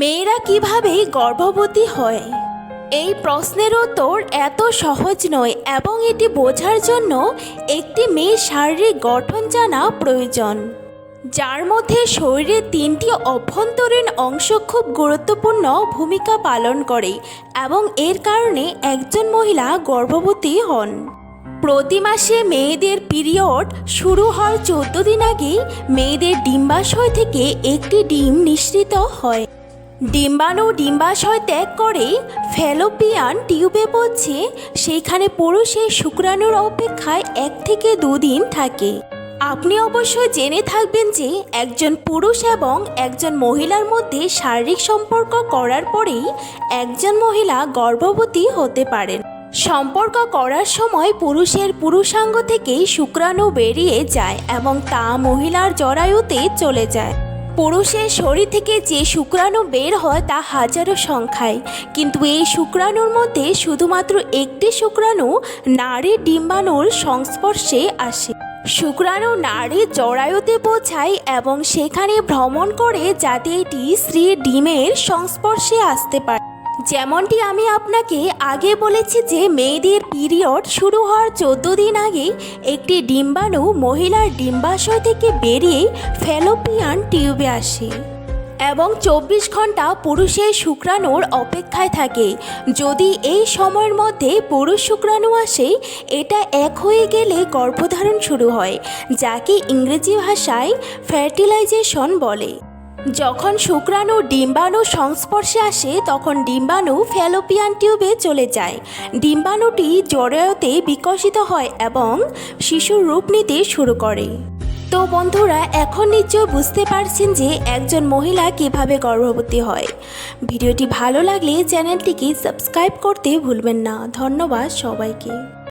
মেয়েরা কীভাবে গর্ভবতী হয়? এই প্রশ্নের উত্তর এত সহজ নয় এবং এটি বোঝার জন্য একটি মেয়ের শারীরিক গঠন জানা প্রয়োজন। যার মধ্যে শরীরের তিনটি অভ্যন্তরীণ অংশ খুব গুরুত্বপূর্ণ ভূমিকা পালন করে এবং এর কারণে একজন মহিলা গর্ভবতী হন। প্রতি মাসে মেয়েদের পিরিয়ড শুরু হওয়ার চোদ্দ দিন আগে মেয়েদের ডিম্বাশয় থেকে একটি ডিম নিঃসৃত হয়। ডিম্বাণু ডিম্বাশয় ত্যাগ করে ফ্যালোপিয়ান টিউবে পড়ছে। সেইখানে পুরুষের শুক্রাণুর অপেক্ষায় এক থেকে দুদিন থাকে। আপনি অবশ্যই জেনে থাকবেন যে একজন পুরুষ এবং একজন মহিলার মধ্যে শারীরিক সম্পর্ক করার পরেই একজন মহিলা গর্ভবতী হতে পারেন। সম্পর্ক করার সময় পুরুষের পুরুষাঙ্গ থেকেই শুক্রাণু বেরিয়ে যায় এবং তা মহিলার জরায়ুতে চলে যায়। পুরুষের শরীর থেকে যে শুক্রাণু বের হয় তা হাজারো সংখ্যায়। কিন্তু এই শুক্রাণুর মধ্যে শুধুমাত্র একটি শুক্রাণু নারী ডিম্বাণুর সংস্পর্শে আসে। শুক্রাণু নারী জরায়ুতে পৌঁছায় এবং সেখানে ভ্রমণ করে যাতে এটি স্ত্রী ডিমের সংস্পর্শে আসতে পারে। যেমনটি আমি আপনাকে আগে বলেছি যে মেয়েদের পিরিয়ড শুরু হওয়ার চোদ্দ দিন আগে একটি ডিম্বাণু মহিলার ডিম্বাশয় থেকে বেরিয়ে ফ্যালোপিয়ান টিউবে আসে এবং চব্বিশ ঘণ্টা পুরুষের শুক্রাণুর অপেক্ষায় থাকে। যদি এই সময়ের মধ্যে পুরুষ শুক্রাণু আসে, এটা এক হয়ে গেলে গর্ভধারণ শুরু হয়, যাকে ইংরেজি ভাষায় ফার্টিলাইজেশন বলে। যখন শুক্রাণু ডিম্বাণু সংস্পর্শে আসে, তখন ডিম্বাণু ফ্যালোপিয়ান টিউবে চলে যায়। ডিম্বাণুটি জরায়ুতে বিকশিত হয় এবং শিশুর রূপ নিতে শুরু করে। তো বন্ধুরা, এখন নিশ্চয় বুঝতে পারছেন যে একজন মহিলা কীভাবে গর্ভবতী হয়। ভিডিওটি ভালো লাগলে চ্যানেলটিকে সাবস্ক্রাইব করতে ভুলবেন না। ধন্যবাদ সবাইকে।